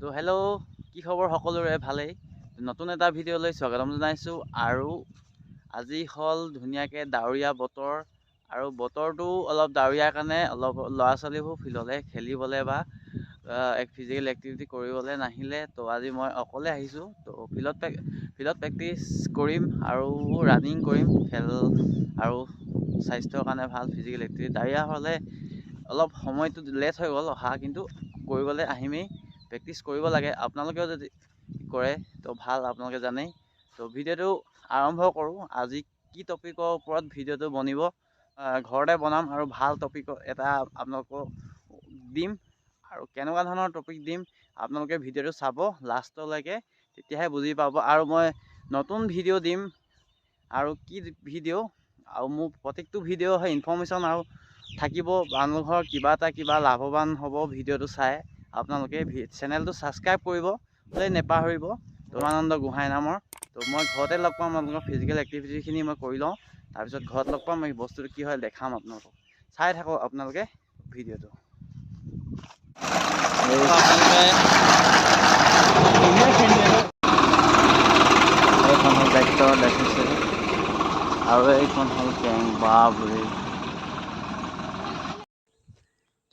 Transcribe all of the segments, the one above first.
তো হেল্ল' কি খবৰ সকলোৰে? ভালেই। নতুন এটা ভিডিঅ'লৈ স্বাগতম জনাইছোঁ। আৰু আজি হ'ল ধুনীয়াকৈ ডাৱৰীয়া বতৰ। আৰু বতৰটো অলপ ডাৱৰীয়াৰ কাৰণে অলপ ল'ৰা ছোৱালীবোৰ ফিল্ডলৈ খেলিবলৈ বা এক ফিজিকেল এক্টিভিটি কৰিবলৈ নাহিলে। তো আজি মই অকলে আহিছোঁ। তো ফিল্ডত প্ৰেক ফিল্ডত প্ৰেক্টিচ কৰিম আৰু ৰানিং কৰিম। খেল আৰু স্বাস্থ্যৰ কাৰণে ভাল ফিজিকেল এক্টিভিটি ডাৱৰীয়া হ'লে অলপ সময়টো লেট হৈ গ'ল অহা কিন্তু কৰিবলৈ আহিমেই। প্ৰেক্টিচ কৰিব লাগে আপোনালোকেও যদি কৰে তো ভাল আপোনালোকে জানেই। তো ভিডিঅ'টো আৰম্ভ কৰোঁ। আজি কি টপিকৰ ওপৰত ভিডিঅ'টো বনিব ঘৰতে বনাম আৰু ভাল টপিক এটা আপোনালোকক দিম আৰু কেনেকুৱা ধৰণৰ টপিক দিম আপোনালোকে ভিডিঅ'টো চাব লাষ্টলৈকে তেতিয়াহে বুজি পাব। আৰু মই নতুন ভিডিঅ' দিম আৰু কি ভিডিঅ' আৰু মোৰ প্ৰত্যেকটো ভিডিঅ' হয় ইনফৰ্মেশ্যন আৰু থাকিব। মানুহৰ কিবা এটা কিবা লাভৱান হ'ব ভিডিঅ'টো চাই। আপোনালোকে চেনেলটো ছাবস্ক্ৰাইব কৰিব বোলে নেপাহৰিব। তমানন্দ গোহাঁই নামৰ। তো মই ঘৰতে লগ পাম আপোনালোকৰ ফিজিকেল এক্টিভিটিখিনি মই কৰি লওঁ। তাৰপিছত ঘৰত লগ পাম এই বস্তুটো কি হয় দেখাম আপোনালোকক। চাই থাকক আপোনালোকে ভিডিঅ'টো। এইখন হ'ল ট্ৰেক্টৰ দেখিছে। আৰু এইখন হ'ল কেং বাবৰি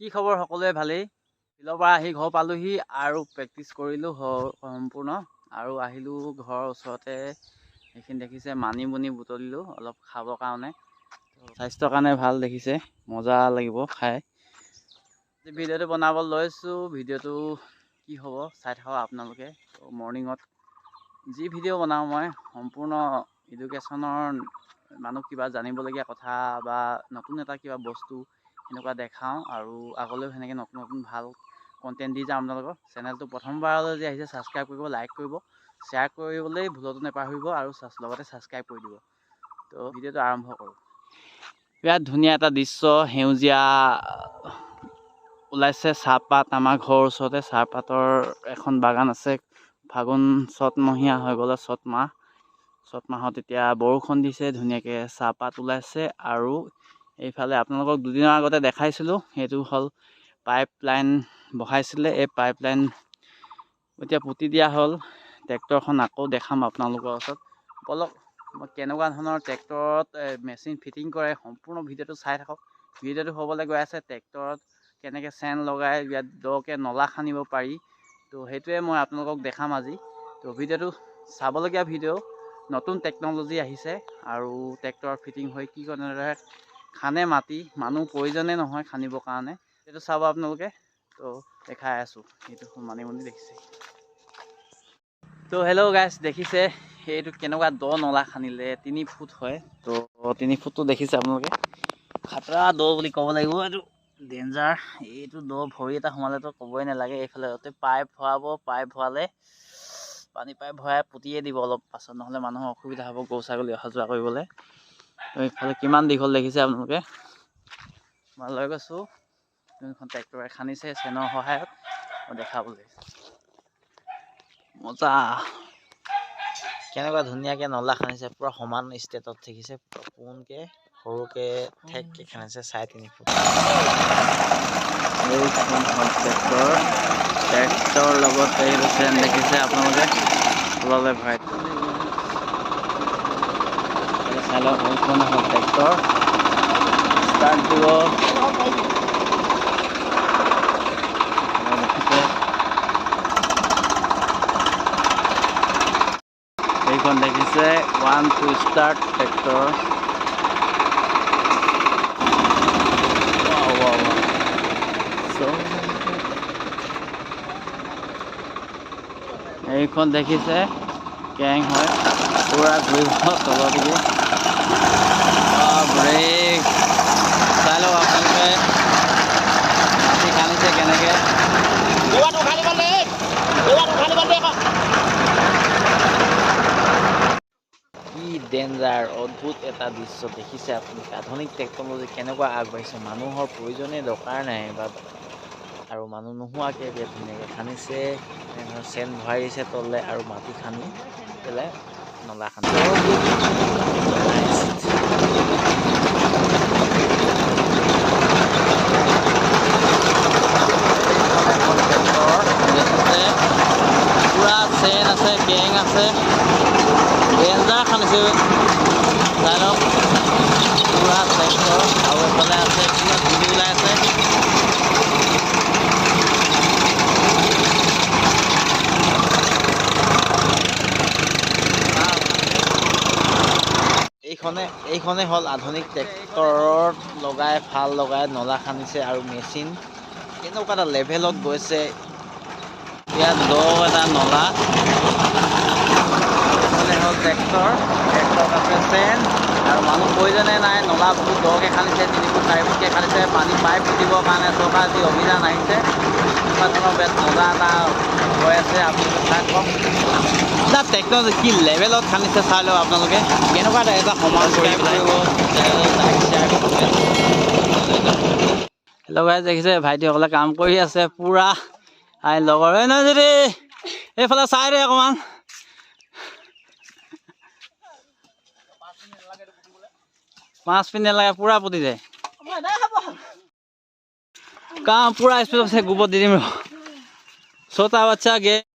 কি খবৰ সকলোৱে? ভালেই? ফিল্ডৰ পৰা আহি ঘৰ পালোহি আৰু প্ৰেক্টিচ কৰিলোঁ সম্পূৰ্ণ। আৰু আহিলোঁ ঘৰৰ ওচৰতে। সেইখিনি দেখিছে মানিমুনি বুটলিলোঁ অলপ খাবৰ কাৰণে। স্বাস্থ্যৰ কাৰণে ভাল দেখিছে মজা লাগিব খাই। ভিডিঅ'টো বনাব লৈছোঁ ভিডিঅ'টো কি হ'ব চাই থাকক আপোনালোকে। মৰ্ণিঙত যি ভিডিঅ' বনাওঁ মই সম্পূৰ্ণ এডুকেশ্যনৰ মানুহ কিবা জানিবলগীয়া কথা বা নতুন এটা কিবা বস্তু এনেকুৱা দেখাওঁ আৰু আগলৈও সেনেকৈ নতুন নতুন ভাল কণ্টেণ্ট দি যাম আপোনালোকৰ চেনেলটো প্ৰথমবাৰলৈ যে আহিছে ছাবস্ক্ৰাইব কৰিব লাইক কৰিব শ্বেয়াৰ কৰিবলৈ ভুলতো নাপাহৰিব আৰু লগতে ছাবস্ক্ৰাইব কৰি দিব। তো ভিডিঅ'টো আৰম্ভ কৰোঁ। বিৰাট ধুনীয়া এটা দৃশ্য সেউজীয়া ওলাইছে চাহপাত আমাৰ ঘৰৰ ওচৰতে। চাহপাতৰ এখন বাগান আছে ফাগুন চ'তমহীয়া হৈ গ'লে চ'ত মাহ চ'ত মাহত এতিয়া বৰষুণ দিছে ধুনীয়াকৈ চাহপাত ওলাইছে আৰু এইফালে আপোনালোকক দুদিনৰ আগতে দেখাইছিলোঁ সেইটো হ'ল পাইপ লাইন বহাইছিলে এই পাইপ লাইন এতিয়া পুতি দিয়া হ'ল ট্ৰেক্টৰখন আকৌ দেখাম আপোনালোকৰ ওচৰত। বলক মই কেনেকুৱা ধৰণৰ ট্ৰেক্টৰত মেচিন ফিটিং কৰে সম্পূৰ্ণ ভিডিঅ'টো চাই থাকক। ভিডিঅ'টো হ'বলৈ গৈ আছে ট্ৰেক্টৰত কেনেকৈ চেন লগাই ইয়াত দকৈ নলা খান্দিব পাৰি। তো সেইটোৱে মই আপোনালোকক দেখাম আজি। তো ভিডিঅ'টো চাবলগীয়া ভিডিঅ' নতুন টেকন'লজি আহিছে আৰু ট্ৰেক্টৰ ফিটিং হৈ কি কেনেদৰে খানে মাটি মানুহ প্ৰয়োজনে নহয় খান্দিবৰ কাৰণে। সেইটো চাব আপোনালোকে। তো দেখাই আছোঁ। সেইটো মানিমুনি দেখিছে। তো হেল্ল' গাইছ দেখিছে? সেইটো কেনেকুৱা দ নলা খান্দিলে তিনি ফুট হয়। তো তিনি ফুটটো দেখিছে আপোনালোকে। খাতৰা দ বুলি ক'ব লাগিব। এইটো ডেঞ্জাৰ এইটো দ ভৰি এটা সোমালেতো ক'বই নালাগে। এইফালে তাতে পাইপ ভৰাব পাইপ ভৰালে পানী পাইপ ভৰাই পুতিয়ে দিব অলপ পাছত। নহ'লে মানুহৰ অসুবিধা হ'ব গৰু ছাগলী অহা যোৱা কৰিবলৈ। এইফালে কিমান দীঘল দেখিছে আপোনালোকে? মই লৈ গৈছোঁ। যোনখন ট্ৰেক্টৰে খান্দিছে, চেনৰ সহায়ত মই দেখাবলৈ মজা। কেনেকুৱা ধুনীয়াকৈ নলা খান্দিছে, পূৰা সমান ষ্টেটত থাকিছে পূৰা পোনকৈ, সৰুকৈ, ঠেককৈ খান্দিছে, চাৰে তিনি ফুট। এইখন হ'ল ট্ৰেক্টৰ? ট্ৰেক্টৰ লগত দেখিছে আপোনালোকে। তললৈ ভৰাই এই চাই লওক এইখন হ'ল ট্ৰেক্টৰ ষ্টাৰ্ট দিব দেখিছে এইখন দেখিছে one two start tractor Wow, wow, wow. So, এইখন দেখিছে কেং হয় পূৰা ঘূৰিব তললৈকে চাই লওক আপোনালোকে মাটি খান্দিছে কেনেকৈ কি ডেঞ্জাৰ অদ্ভুত এটা দৃশ্য দেখিছে আপুনি আধুনিক টেকন'লজি কেনেকুৱা আগবাঢ়িছে মানুহৰ প্ৰয়োজনেই দৰকাৰ নাই বা আৰু মানুহ নোহোৱাকৈ বিৰাট ধুনীয়াকৈ খান্দিছে চেন ভৰাই দিছে তললৈ আৰু মাটি খান্দি পেলাই নলা খান্দি আছে। ডেঞ্জাৰ খান্দিছে। ট্ৰেক্টৰ আৰু এফালে আছে ওলাই আছে। এইখনে এইখনে হ'ল আধুনিক ট্ৰেক্টৰত লগাই ফাল লগাই নলা খান্দিছে আৰু মেচিন। কেনেকুৱা এটা লেভেলত গৈছে। ইয়াত দ এটা নলা। হ'ল ট্ৰেক্টৰ ট্ৰেক্টৰত আছে ফেন আৰু মানুহ প্ৰয়োজনে নাই নলা বহুত দকৈ খান্দিছে তিনি ফুট চাৰি ফুটকৈ খান্দিছে পানী পাইপ দিবৰ কাৰণে চৰকাৰৰ যি অভিযান আহিছে এনেকুৱা ধৰণৰ বেছ মজা এটা হৈ আছে আপোনালোকে চাই ট্ৰেক্টৰ কি লেভেলত খান্দিছে চাই লওক আপোনালোকে। কেনেকুৱা এটা সমান কৰি লগাই দেখিছে ভাইটিসকলে কাম কৰি আছে পূৰা। আই লগৰ এই নহয় যদি এইফালে চাই দে অকণমান। পাঁচ মিনিট লাগে পুৰা পুতি যায় কাম পুৰা স্পীড আছে গোবৰ দি দিম ছটা বাচ্চা গে